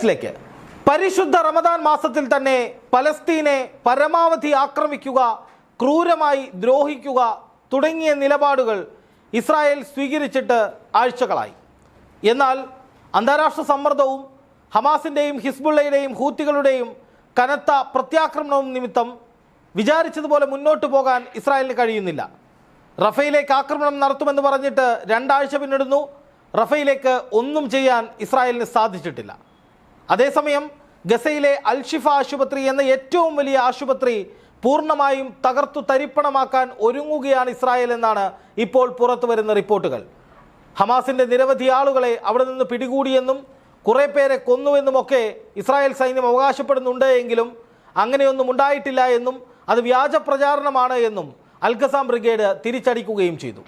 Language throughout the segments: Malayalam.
ന്യൂസിലേക്ക്. പരിശുദ്ധ റമദാൻ മാസത്തിൽ തന്നെ പലസ്തീനെ പരമാവധി ആക്രമിക്കുക ക്രൂരമായി ദ്രോഹിക്കുക തുടങ്ങിയ നിലപാടുകൾ ഇസ്രായേൽ സ്വീകരിച്ചിട്ട് ആഴ്ചകളായി. എന്നാൽ അന്താരാഷ്ട്ര സമ്മർദ്ദവും ഹമാസിന്റെയും ഹിസ്ബുള്ളയുടെയും ഹൂത്തികളുടെയും കനത്ത പ്രത്യാക്രമണവും നിമിത്തം വിചാരിച്ചതുപോലെ മുന്നോട്ട് പോകാൻ ഇസ്രായേലിന് കഴിയുന്നില്ല. റഫയിലേക്ക് ആക്രമണം നടത്തുമെന്ന് പറഞ്ഞിട്ട് രണ്ടാഴ്ച പിന്നിടുന്നു. റഫയിലേക്ക് ഒന്നും ചെയ്യാൻ ഇസ്രായേലിന് സാധിച്ചിട്ടില്ല. അതേസമയം ഗസയിലെ അൽഷിഫ ആശുപത്രി എന്ന ഏറ്റവും വലിയ ആശുപത്രി പൂർണമായും തകർത്തു തരിപ്പണമാക്കാൻ ഒരുങ്ങുകയാണ് ഇസ്രായേൽ എന്നാണ് ഇപ്പോൾ പുറത്തു വരുന്ന റിപ്പോർട്ടുകൾ. ഹമാസിന്റെ നിരവധി ആളുകളെ അവിടെ നിന്ന് പിടികൂടിയെന്നും കുറെ പേരെ കൊന്നുവെന്നുമൊക്കെ ഇസ്രായേൽ സൈന്യം അവകാശപ്പെടുന്നുണ്ട് എങ്കിലും അങ്ങനെയൊന്നും ഉണ്ടായിട്ടില്ല എന്നും അത് വ്യാജ പ്രചാരണമാണ് എന്നും അൽഖസാം ബ്രിഗേഡ് തിരിച്ചടിക്കുകയും ചെയ്തു.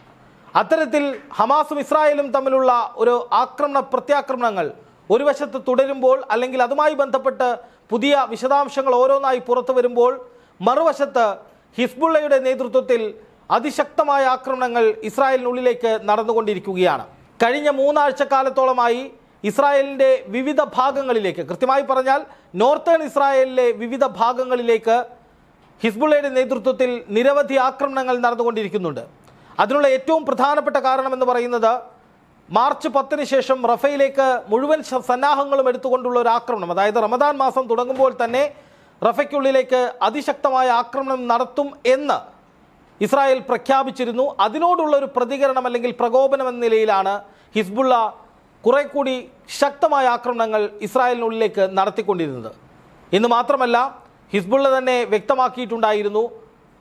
അത്തരത്തിൽ ഹമാസും ഇസ്രായേലും തമ്മിലുള്ള ഒരു ആക്രമണ പ്രത്യാക്രമണങ്ങൾ ഒരു വശത്ത് തുടരുമ്പോൾ അല്ലെങ്കിൽ അതുമായി ബന്ധപ്പെട്ട് പുതിയ വിശദാംശങ്ങൾ ഓരോന്നായി പുറത്തു വരുമ്പോൾ മറുവശത്ത് ഹിസ്ബുള്ളയുടെ നേതൃത്വത്തിൽ അതിശക്തമായ ആക്രമണങ്ങൾ ഇസ്രായേലിനുള്ളിലേക്ക് നടന്നുകൊണ്ടിരിക്കുകയാണ്. കഴിഞ്ഞ മൂന്നാഴ്ച കാലത്തോളമായി ഇസ്രായേലിന്റെ വിവിധ ഭാഗങ്ങളിലേക്ക് കൃത്യമായി പറഞ്ഞാൽ നോർത്തേൺ ഇസ്രായേലിലെ വിവിധ ഭാഗങ്ങളിലേക്ക് ഹിസ്ബുള്ളയുടെ നേതൃത്വത്തിൽ നിരവധി ആക്രമണങ്ങൾ നടന്നുകൊണ്ടിരിക്കുന്നുണ്ട്. അതിനുള്ള ഏറ്റവും പ്രധാനപ്പെട്ട കാരണമെന്ന് പറയുന്നത് മാർച്ച് പത്തിന് ശേഷം റഫയിലേക്ക് മുഴുവൻ സന്നാഹങ്ങളും എടുത്തുകൊണ്ടുള്ള ഒരു ആക്രമണം. അതായത് റമദാൻ മാസം തുടങ്ങുമ്പോൾ തന്നെ റഫയ്ക്കുള്ളിലേക്ക് അതിശക്തമായ ആക്രമണം നടത്തും എന്ന് ഇസ്രായേൽ പ്രഖ്യാപിച്ചിരുന്നു. അതിനോടുള്ള ഒരു പ്രതികരണം അല്ലെങ്കിൽ പ്രകോപനം എന്ന നിലയിലാണ് ഹിസ്ബുള്ള കുറെ കൂടി ശക്തമായ ആക്രമണങ്ങൾ ഇസ്രായേലിനുള്ളിലേക്ക് നടത്തിക്കൊണ്ടിരുന്നത്. ഇന്ന് മാത്രമല്ല ഹിസ്ബുള്ള തന്നെ വ്യക്തമാക്കിയിട്ടുണ്ടായിരുന്നു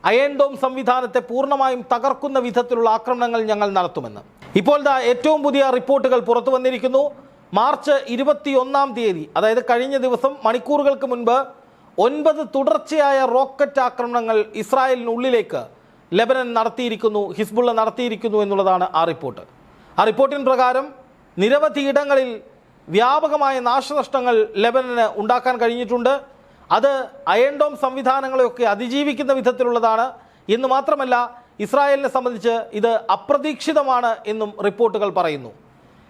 അയൺ ഡോം സംവിധാനത്തെ പൂർണമായും തകർക്കുന്ന വിധത്തിലുള്ള ആക്രമണങ്ങൾ ഞങ്ങൾ നടത്തുമെന്ന്. ഇപ്പോൾ ദാ ഏറ്റവും പുതിയ റിപ്പോർട്ടുകൾ പുറത്തു വന്നിരിക്കുന്നു. മാർച്ച് ഇരുപത്തിയൊന്നാം തീയതി അതായത് കഴിഞ്ഞ ദിവസം മണിക്കൂറുകൾക്ക് മുൻപ് ഒൻപത് തുടർച്ചയായ റോക്കറ്റ് ആക്രമണങ്ങൾ ഇസ്രായേലിനുള്ളിലേക്ക് ലെബനൻ നടത്തിയിരിക്കുന്നു ഹിസ്ബുള്ള നടത്തിയിരിക്കുന്നു എന്നുള്ളതാണ് ആ റിപ്പോർട്ട്. ആ റിപ്പോർട്ടിൻ പ്രകാരം നിരവധി ഇടങ്ങളിൽ വ്യാപകമായ നാശനഷ്ടങ്ങൾ ലെബനന് ഉണ്ടാക്കാൻ കഴിഞ്ഞിട്ടുണ്ട്. അത് അയൺഡോം സംവിധാനങ്ങളെയൊക്കെ അതിജീവിക്കുന്ന വിധത്തിലുള്ളതാണ്. എന്ന് മാത്രമല്ല ഇസ്രായേലിനെ സംബന്ധിച്ച് ഇത് അപ്രതീക്ഷിതമാണ് എന്നും റിപ്പോർട്ടുകൾ പറയുന്നു.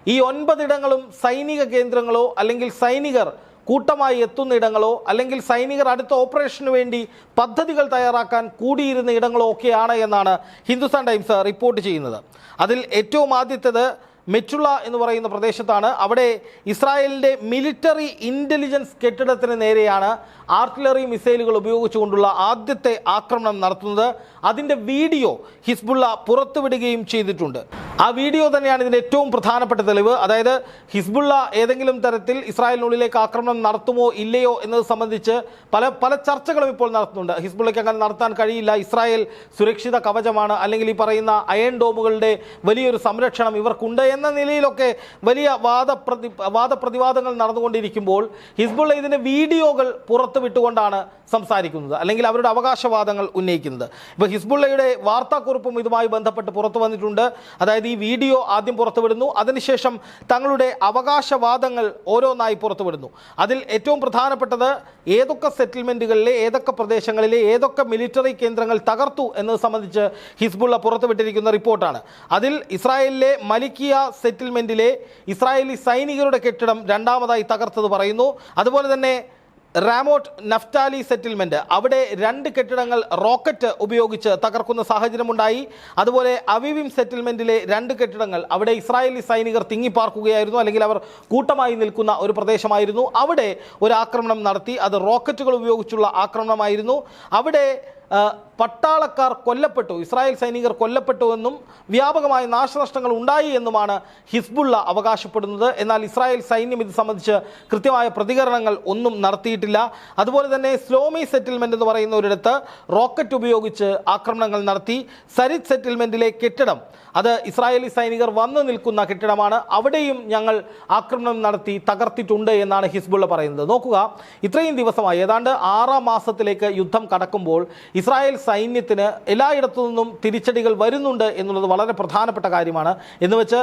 ഈ ഒൻപതിടങ്ങളും സൈനിക കേന്ദ്രങ്ങളോ അല്ലെങ്കിൽ സൈനികർ കൂട്ടമായി എത്തുന്ന ഇടങ്ങളോ അല്ലെങ്കിൽ സൈനികർ അടുത്ത ഓപ്പറേഷന് വേണ്ടി പദ്ധതികൾ തയ്യാറാക്കാൻ കൂടിയിരുന്ന ഇടങ്ങളോ ഒക്കെയാണ് എന്നാണ് ഹിന്ദുസ്ഥാൻ ടൈംസ് റിപ്പോർട്ട് ചെയ്യുന്നത്. അതിൽ ഏറ്റവും ആദ്യത്തേത് മെറ്റുള്ള എന്ന് പറയുന്ന പ്രദേശത്താണ്. അവിടെ ഇസ്രായേലിന്റെ മിലിറ്ററി ഇന്റലിജൻസ് കെട്ടിടത്തിന് നേരെയാണ് ആർട്ടിലറി മിസൈലുകൾ ഉപയോഗിച്ചുകൊണ്ടുള്ള ആദ്യത്തെ ആക്രമണം നടത്തുന്നത്. അതിന്റെ വീഡിയോ ഹിസ്ബുള്ള പുറത്തുവിടുകയും ചെയ്തിട്ടുണ്ട്. ആ വീഡിയോ തന്നെയാണ് ഇതിന്റെ ഏറ്റവും പ്രധാനപ്പെട്ട തെളിവ്. അതായത് ഹിസ്ബുള്ള ഏതെങ്കിലും തരത്തിൽ ഇസ്രായേലിനുള്ളിലേക്ക് ആക്രമണം നടത്തുമോ ഇല്ലയോ എന്നത് സംബന്ധിച്ച് പല പല ചർച്ചകളും ഇപ്പോൾ നടത്തുന്നുണ്ട്. ഹിസ്ബുള്ളയ്ക്ക് അങ്ങനെ നടത്താൻ കഴിയില്ല. ഇസ്രായേൽ സുരക്ഷിത കവചമാണ്. അല്ലെങ്കിൽ ഈ പറയുന്ന അയൺ ഡോമുകളുടെ വലിയൊരു സംരക്ഷണം ഇവർക്കുണ്ട് എന്ന നിലയിലൊക്കെ വലിയ വാദപ്രതി വാദപ്രതിവാദങ്ങൾ നടന്നുകൊണ്ടിരിക്കുമ്പോൾ ഹിസ്ബുള്ള ഇതിന്റെ വീഡിയോകൾ പുറത്തുവിട്ടുകൊണ്ടാണ് സംസാരിക്കുന്നത്. അല്ലെങ്കിൽ അവരുടെ അവകാശവാദങ്ങൾ ഉന്നയിക്കുന്നത്. ഇപ്പോൾ ഹിസ്ബുള്ളയുടെ വാർത്താക്കുറിപ്പും ഇതുമായി ബന്ധപ്പെട്ട് പുറത്തു വന്നിട്ടുണ്ട്. അതായത് ഈ വീഡിയോ ആദ്യം പുറത്തുവിടുന്നു. അതിനുശേഷം തങ്ങളുടെ അവകാശവാദങ്ങൾ ഓരോന്നായി പുറത്തുവിടുന്നു. അതിൽ ഏറ്റവും പ്രധാനപ്പെട്ടത് ഏതൊക്കെ സെറ്റിൽമെന്റുകളിലെ ഏതൊക്കെ പ്രദേശങ്ങളിലെ ഏതൊക്കെ മിലിറ്ററി കേന്ദ്രങ്ങൾ തകർത്തു എന്നത് സംബന്ധിച്ച് ഹിസ്ബുള്ള പുറത്തുവിട്ടിരിക്കുന്ന റിപ്പോർട്ടാണ്. അതിൽ ഇസ്രായേലിലെ മലിക്കിയ സെറ്റിൽമെന്റിലെ ഇസ്രായേലി സൈനികരുടെ കെട്ടിടം രണ്ടാമതായി തകർത്തത് പറയുന്നു. അതുപോലെ തന്നെ റാമോട്ട് നഫ്റ്റാലി സെറ്റിൽമെന്റ് അവിടെ രണ്ട് കെട്ടിടങ്ങൾ റോക്കറ്റ് ഉപയോഗിച്ച് തകർക്കുന്ന സാഹചര്യമുണ്ടായി. അതുപോലെ അവിവിം സെറ്റിൽമെന്റിലെ രണ്ട് കെട്ടിടങ്ങൾ അവിടെ ഇസ്രായേലി സൈനികർ തിങ്ങിപ്പാർക്കുകയായിരുന്നു അല്ലെങ്കിൽ അവർ കൂട്ടമായി നിൽക്കുന്ന ഒരു പ്രദേശമായിരുന്നു. അവിടെ ഒരു ആക്രമണം നടത്തി അത് റോക്കറ്റുകൾ ഉപയോഗിച്ചുള്ള ആക്രമണമായിരുന്നു. അവിടെ പട്ടാളക്കാർ കൊല്ലപ്പെട്ടു ഇസ്രായേൽ സൈനികർ കൊല്ലപ്പെട്ടു എന്നും വ്യാപകമായ നാശനഷ്ടങ്ങൾ ഉണ്ടായി എന്നുമാണ് ഹിസ്ബുള്ള അവകാശപ്പെടുന്നത്. എന്നാൽ ഇസ്രായേൽ സൈന്യം ഇത് സംബന്ധിച്ച് കൃത്യമായ പ്രതികരണങ്ങൾ ഒന്നും നടത്തിയിട്ടില്ല. അതുപോലെ തന്നെ സ്ലോമി സെറ്റിൽമെന്റ് എന്ന് പറയുന്ന ഒരിടത്ത് റോക്കറ്റ് ഉപയോഗിച്ച് ആക്രമണങ്ങൾ നടത്തി. സരിത് സെറ്റിൽമെന്റിലെ കെട്ടിടം അത് ഇസ്രായേലി സൈനികർ വന്നു നിൽക്കുന്ന കെട്ടിടമാണ്. അവിടെയും ഞങ്ങൾ ആക്രമണം നടത്തി തകർത്തിട്ടുണ്ട് എന്നാണ് ഹിസ്ബുള്ള പറയുന്നത്. നോക്കുക ഇത്രയും ദിവസമായി ഏതാണ്ട് ആറാം മാസത്തിലേക്ക് യുദ്ധം കടക്കുമ്പോൾ ഇസ്രായേൽ സൈന്യത്തിന് എല്ലായിടത്തു നിന്നും തിരിച്ചടികൾ വരുന്നുണ്ട് എന്നുള്ളത് വളരെ പ്രധാനപ്പെട്ട കാര്യമാണ്. എന്ന് വെച്ച്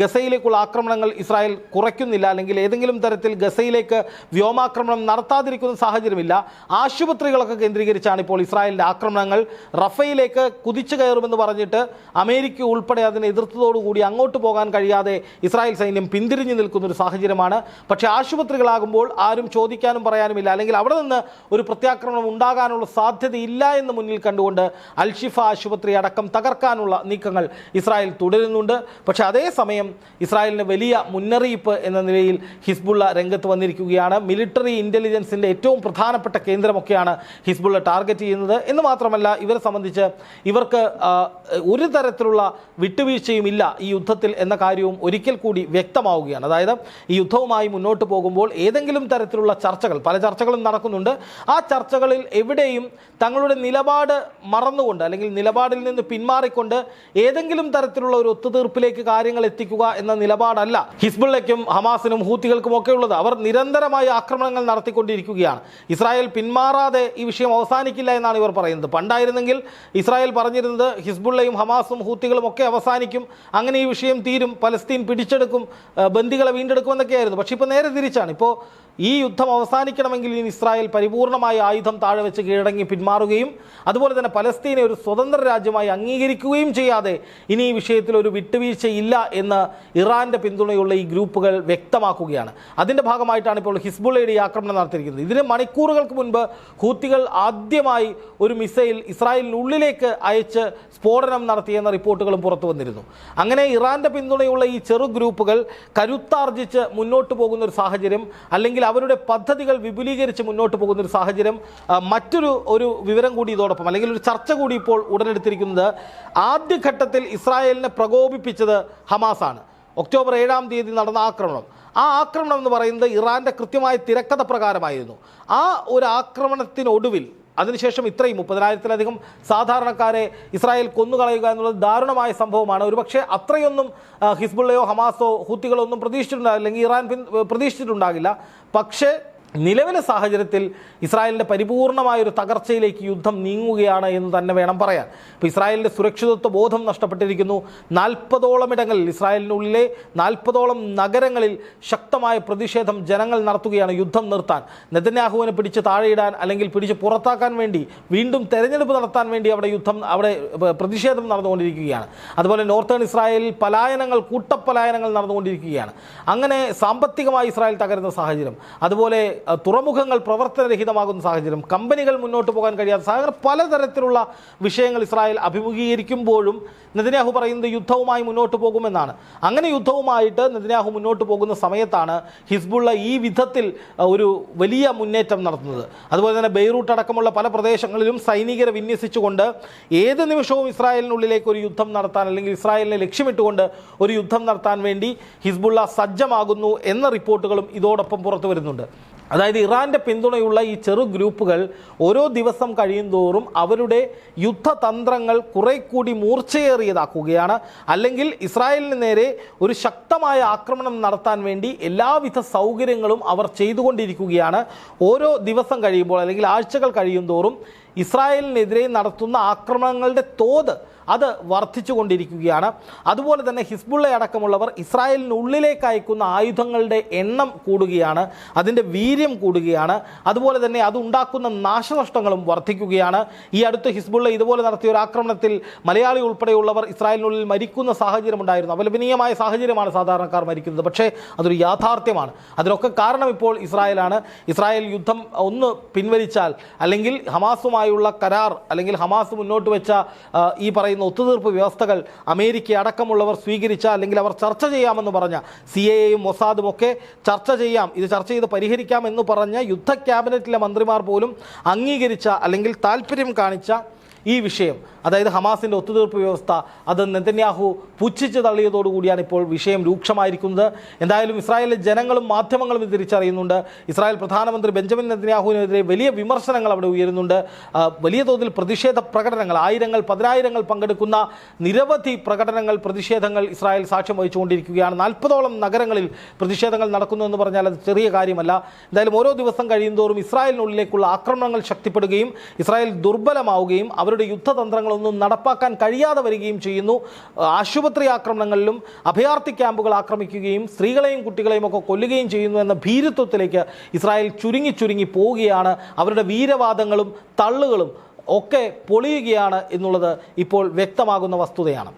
ഗസയിലേക്കുള്ള ആക്രമണങ്ങൾ ഇസ്രായേൽ കുറയ്ക്കുന്നില്ല. അല്ലെങ്കിൽ ഏതെങ്കിലും തരത്തിൽ ഗസയിലേക്ക് വ്യോമാക്രമണം നടത്താതിരിക്കുന്ന സാഹചര്യമില്ല. ആശുപത്രികളൊക്കെ കേന്ദ്രീകരിച്ചാണ് ഇപ്പോൾ ഇസ്രായേലിന്റെ ആക്രമണങ്ങൾ. റഫയിലേക്ക് കുതിച്ചു കയറുമെന്ന് പറഞ്ഞിട്ട് അമേരിക്ക ഉൾപ്പെടെ അതിനെ എതിർത്തതോടുകൂടി അങ്ങോട്ട് പോകാൻ കഴിയാതെ ഇസ്രായേൽ സൈന്യം പിന്തിരിഞ്ഞു നിൽക്കുന്ന ഒരു സാഹചര്യമാണ്. പക്ഷേ ആശുപത്രികളാകുമ്പോൾ ആരും ചോദിക്കാനും പറയാനുമില്ല. അല്ലെങ്കിൽ അവിടെ നിന്ന് ഒരു പ്രത്യാക്രമണം ഉണ്ടാകാനുള്ള സാധ്യതയില്ല എന്ന് മുന്നിൽ കണ്ടുകൊണ്ട് അൽഷിഫ ആശുപത്രി അടക്കം തകർക്കാനുള്ള നീക്കങ്ങൾ ഇസ്രായേൽ തുടരുന്നുണ്ട്. പക്ഷേ അതേസമയം ഇസ്രായേലിന് വലിയ മുന്നറിയിപ്പ് എന്ന നിലയിൽ ഹിസ്ബുള്ള രംഗത്ത് വന്നിരിക്കുകയാണ്. മിലിറ്ററി ഇന്റലിജൻസിന്റെ ഏറ്റവും പ്രധാനപ്പെട്ട കേന്ദ്രമൊക്കെയാണ് ഹിസ്ബുള്ള ടാർഗറ്റ് ചെയ്യുന്നത്. എന്ന് മാത്രമല്ല ഇവരെ സംബന്ധിച്ച് ഇവർക്ക് ഒരു തരത്തിലുള്ള വിട്ടുവീഴ്ചയും ഇല്ല ഈ യുദ്ധത്തിൽ എന്ന കാര്യവും ഒരിക്കൽ കൂടി വ്യക്തമാവുകയാണ്. അതായത് ഈ യുദ്ധവുമായി മുന്നോട്ട് പോകുമ്പോൾ ഏതെങ്കിലും തരത്തിലുള്ള ചർച്ചകൾ പല ചർച്ചകളും നടക്കുന്നുണ്ട്. ആ ചർച്ചകളിൽ എവിടെയും തങ്ങളുടെ നിലപാട് മറന്നുകൊണ്ട് അല്ലെങ്കിൽ നിലപാടിൽ നിന്ന് പിന്മാറിക്കൊണ്ട് ഏതെങ്കിലും തരത്തിലുള്ള ഒരു ഒത്തുതീർപ്പിലേക്ക് കാര്യങ്ങൾ എത്തിക്കുക എന്ന നിലപാടല്ല ഹിസ്ബുള്ളയ്ക്കും ഹമാസിനും ഹൂത്തികൾക്കും ഒക്കെ ഉള്ളത്. അവർ നിരന്തരമായി ആക്രമണങ്ങൾ നടത്തിക്കൊണ്ടിരിക്കുകയാണ്. ഇസ്രായേൽ പിന്മാറാതെ ഈ വിഷയം അവസാനിക്കില്ല എന്നാണ് ഇവർ പറയുന്നത്. പണ്ടായിരുന്നെങ്കിൽ ഇസ്രായേൽ പറഞ്ഞിരുന്നത് ഹിസ്ബുള്ളയും ഹമാസും ഹൂത്തികളും ഒക്കെ അവസാനിക്കും. അങ്ങനെ ഈ വിഷയം തീരും. പലസ്തീൻ പിടിച്ചെടുക്കും. ബന്ദികളെ ബന്ദികളെ വീണ്ടെടുക്കുമെന്നൊക്കെയായിരുന്നു. പക്ഷേ ഇപ്പോൾ നേരെ തിരിച്ചാണ്. ഇപ്പോൾ ഈ യുദ്ധം അവസാനിക്കണമെങ്കിൽ ഇനി ഇസ്രായേൽ പരിപൂർണമായി ആയുധം താഴെ വെച്ച് കീഴടങ്ങി പിന്മാറുകയും അതുപോലെ തന്നെ പലസ്തീനെ ഒരു സ്വതന്ത്ര രാജ്യമായി അംഗീകരിക്കുകയും ചെയ്യാതെ ഇനി ഈ വിഷയത്തിൽ ഒരു വിട്ടുവീഴ്ചയില്ല എന്ന് ഇറാന്റെ പിന്തുണയുള്ള ഈ ഗ്രൂപ്പുകൾ വ്യക്തമാക്കുകയാണ്. അതിന്റെ ഭാഗമായിട്ടാണ് ഇപ്പോൾ ഹിസ്ബുള്ളയുടെ ഈ ആക്രമണം നടത്തിയിരിക്കുന്നത്. ഇതിന് മണിക്കൂറുകൾക്ക് മുൻപ് ഹൂത്തികൾ ആദ്യമായി ഒരു മിസൈൽ ഇസ്രായേലിനുള്ളിലേക്ക് അയച്ച് സ്ഫോടനം നടത്തിയെന്ന റിപ്പോർട്ടുകളും പുറത്തു വന്നിരുന്നു. അങ്ങനെ ഇറാന്റെ പിന്തുണയുള്ള ഈ ചെറു ഗ്രൂപ്പുകൾ കരുത്താർജിച്ച് മുന്നോട്ട് പോകുന്ന ഒരു സാഹചര്യം അല്ലെങ്കിൽ അവരുടെ പദ്ധതികൾ വിപുലീകരിച്ച് മുന്നോട്ട് പോകുന്ന ഒരു സാഹചര്യം മറ്റൊരു ഒരു വിവരം കൂടി ഇതോടൊപ്പം അല്ലെങ്കിൽ ഒരു ചർച്ച കൂടി ഇപ്പോൾ ഉടലെടുത്തിരിക്കുന്നത് ആദ്യഘട്ടത്തിൽ ഇസ്രായേലിനെ പ്രകോപിപ്പിച്ചത് ഹമാസാണ്. ഒക്ടോബർ ഏഴാം തീയതി നടന്ന ആക്രമണം. ആ ആക്രമണം എന്ന് പറയുന്നത് ഇറാന്റെ കൃത്യമായ തിരക്കഥ പ്രകാരമായിരുന്നു. ആ ഒരു ആക്രമണത്തിനൊടുവിൽ അതിനുശേഷം ഇത്രയും മുപ്പതിനായിരത്തിലധികം സാധാരണക്കാരെ ഇസ്രായേൽ കൊന്നുകളയുക എന്നുള്ളത് ദാരുണമായ സംഭവമാണ്. ഒരുപക്ഷെ അത്രയൊന്നും ഹിസ്ബുള്ളയോ ഹമാസോ ഹൂത്തികളോ ഒന്നും പ്രതീക്ഷിച്ചിട്ടുണ്ടാകില്ല അല്ലെങ്കിൽ ഇറാൻ പിൻ പ്രതീക്ഷിച്ചിട്ടുണ്ടാകില്ല. പക്ഷേ നിലവിലെ സാഹചര്യത്തിൽ ഇസ്രായേലിന്റെ പരിപൂർണമായൊരു തകർച്ചയിലേക്ക് യുദ്ധം നീങ്ങുകയാണ് എന്ന് തന്നെ വേണം പറയാൻ. ഇപ്പോൾ ഇസ്രായേലിന്റെ സുരക്ഷിതത്വ ബോധം നഷ്ടപ്പെട്ടിരിക്കുന്നു. നാൽപ്പതോളം ഇടങ്ങളിൽ ഇസ്രായേലിനുള്ളിലെ നാൽപ്പതോളം നഗരങ്ങളിൽ ശക്തമായ പ്രതിഷേധം ജനങ്ങൾ നടത്തുകയാണ് യുദ്ധം നിർത്താൻ. നെതന്യാഹുവിനെ പിടിച്ച് താഴെയിടാൻ അല്ലെങ്കിൽ പിടിച്ച് പുറത്താക്കാൻ വേണ്ടി വീണ്ടും തെരഞ്ഞെടുപ്പ് നടത്താൻ വേണ്ടി അവിടെ യുദ്ധം അവിടെ പ്രതിഷേധം നടന്നുകൊണ്ടിരിക്കുകയാണ്. അതുപോലെ നോർത്തേൺ ഇസ്രായേലിൽ പലായനങ്ങൾ കൂട്ടപ്പലായനങ്ങൾ നടന്നുകൊണ്ടിരിക്കുകയാണ്. അങ്ങനെ സാമ്പത്തികമായി ഇസ്രായേൽ തകരുന്ന സാഹചര്യം. അതുപോലെ തുറമുഖങ്ങൾ പ്രവർത്തനരഹിതമാകുന്ന സാഹചര്യം കമ്പനികൾ മുന്നോട്ട് പോകാൻ കഴിയാത്ത സാഹചര്യം പലതരത്തിലുള്ള വിഷയങ്ങൾ ഇസ്രായേൽ അഭിമുഖീകരിക്കുമ്പോഴും നെതന്യാഹു പറയുന്നത് യുദ്ധവുമായി മുന്നോട്ട് പോകുമെന്നാണ്. അങ്ങനെ യുദ്ധവുമായിട്ട് നെതന്യാഹു മുന്നോട്ട് പോകുന്ന സമയത്താണ് ഹിസ്ബുള്ള ഈ വിധത്തിൽ ഒരു വലിയ മുന്നേറ്റം നടത്തുന്നത്. അതുപോലെ തന്നെ ബെയ്റൂട്ട് അടക്കമുള്ള പല പ്രദേശങ്ങളിലും സൈനികരെ വിന്യസിച്ചുകൊണ്ട് ഏത് നിമിഷവും ഇസ്രായേലിനുള്ളിലേക്ക് ഒരു യുദ്ധം നടത്താൻ അല്ലെങ്കിൽ ഇസ്രായേലിനെ ലക്ഷ്യമിട്ടുകൊണ്ട് ഒരു യുദ്ധം നടത്താൻ വേണ്ടി ഹിസ്ബുള്ള സജ്ജമാകുന്നു എന്ന റിപ്പോർട്ടുകളും ഇതോടൊപ്പം പുറത്തു വരുന്നുണ്ട്. അതായത് ഇറാന്റെ പിന്തുണയുള്ള ഈ ചെറു ഗ്രൂപ്പുകൾ ഓരോ ദിവസം കഴിയും തോറും അവരുടെ യുദ്ധതന്ത്രങ്ങൾ കുറെ കൂടി മൂർച്ചയേറിയതാക്കുകയാണ്. അല്ലെങ്കിൽ ഇസ്രായേലിന് നേരെ ഒരു ശക്തമായ ആക്രമണം നടത്താൻ വേണ്ടി എല്ലാവിധ സൗകര്യങ്ങളും അവർ ചെയ്തുകൊണ്ടിരിക്കുകയാണ്. ഓരോ ദിവസം കഴിയുമ്പോൾ അല്ലെങ്കിൽ ആഴ്ചകൾ കഴിയും തോറും ഇസ്രായേലിനെതിരെ നടത്തുന്ന ആക്രമണങ്ങളുടെ തോത് അത് വർദ്ധിച്ചുകൊണ്ടിരിക്കുകയാണ്. അതുപോലെ തന്നെ ഹിസ്ബുള്ള അടക്കമുള്ളവർ ഇസ്രായേലിനുള്ളിലേക്ക് അയക്കുന്ന ആയുധങ്ങളുടെ എണ്ണം കൂടുകയാണ് അതിന്റെ വീര്യം കൂടുകയാണ് അതുപോലെ തന്നെ അതുണ്ടാക്കുന്ന നാശനഷ്ടങ്ങളും വർദ്ധിക്കുകയാണ്. ഈ അടുത്ത് ഹിസ്ബുള്ള ഇതുപോലെ നടത്തിയ ഒരു ആക്രമണത്തിൽ മലയാളി ഉൾപ്പെടെയുള്ളവർ ഇസ്രായേലിനുള്ളിൽ മരിക്കുന്ന സാഹചര്യം ഉണ്ടായിരുന്നു. അപലപനീയമായ സാഹചര്യമാണ് സാധാരണക്കാർ മരിക്കുന്നത്. പക്ഷേ അതൊരു യാഥാർത്ഥ്യമാണ്. അതിനൊക്കെ കാരണം ഇപ്പോൾ ഇസ്രായേലാണ്. ഇസ്രായേൽ യുദ്ധം ഒന്ന് പിൻവലിച്ചാൽ അല്ലെങ്കിൽ ഹമാസുമായുള്ള കരാർ അല്ലെങ്കിൽ ഹമാസ് മുന്നോട്ട് വെച്ച ഈ പറയുന്ന ഒത്തുതീർപ്പ് വ്യവസ്ഥകൾ അമേരിക്ക അടക്കമുള്ളവർ സ്വീകരിച്ച അല്ലെങ്കിൽ അവർ ചർച്ച ചെയ്യാമെന്ന് പറഞ്ഞ സി എ എയും മൊസാദും ഒക്കെ ചർച്ച ചെയ്യാം. ഇത് ചർച്ച ചെയ്ത് പരിഹരിക്കാം എന്ന് പറഞ്ഞ യുദ്ധ ക്യാബിനറ്റിലെ മന്ത്രിമാർ പോലും അംഗീകരിച്ച അല്ലെങ്കിൽ താല്പര്യം കാണിച്ച ഈ വിഷയം അതായത് ഹമാസിന്റെ ഒത്തുതീർപ്പ് വ്യവസ്ഥ അത് നെതന്യാഹു പുച്ഛിച്ച് തള്ളിയതോടുകൂടിയാണ് ഇപ്പോൾ വിഷയം രൂക്ഷമായിരിക്കുന്നത്. എന്തായാലും ഇസ്രായേലിലെ ജനങ്ങളും മാധ്യമങ്ങളും ഇത് തിരിച്ചറിയുന്നുണ്ട്. ഇസ്രായേൽ പ്രധാനമന്ത്രി ബെഞ്ചമിൻ നെതന്യാഹുവിനെതിരെ വലിയ വിമർശനങ്ങൾ അവിടെ ഉയരുന്നുണ്ട്. വലിയ തോതിൽ പ്രതിഷേധ പ്രകടനങ്ങൾ ആയിരങ്ങൾ പതിനായിരങ്ങൾ പങ്കെടുക്കുന്ന നിരവധി പ്രകടനങ്ങൾ പ്രതിഷേധങ്ങൾ ഇസ്രായേൽ സാക്ഷ്യം വഹിച്ചുകൊണ്ടിരിക്കുകയാണ്. നാൽപ്പതോളം നഗരങ്ങളിൽ പ്രതിഷേധങ്ങൾ നടക്കുന്നു എന്ന് പറഞ്ഞാൽ അത് ചെറിയ കാര്യമല്ല. എന്തായാലും ഓരോ ദിവസം കഴിയുന്തോറും ഇസ്രായേലിനുള്ളിലേക്കുള്ള ആക്രമണങ്ങൾ ശക്തിപ്പെടുകയും ഇസ്രായേൽ ദുർബലമാവുകയും അവരുടെ അവരുടെ യുദ്ധതന്ത്രങ്ങളൊന്നും നടപ്പാക്കാൻ കഴിയാതെ വരികയും ചെയ്യുന്നു. ആശുപത്രി ആക്രമണങ്ങളിലും അഭയാർത്ഥി ക്യാമ്പുകൾ ആക്രമിക്കുകയും സ്ത്രീകളെയും കുട്ടികളെയും ഒക്കെ കൊല്ലുകയും ചെയ്യുന്നു എന്ന ഭീരുത്വത്തിലേക്ക് ഇസ്രായേൽ ചുരുങ്ങി ചുരുങ്ങി പോവുകയാണ്. അവരുടെ വീരവാദങ്ങളും തള്ളുകളും ഒക്കെ പൊളിയുകയാണ് എന്നുള്ളത് ഇപ്പോൾ വ്യക്തമാകുന്ന വസ്തുതയാണ്.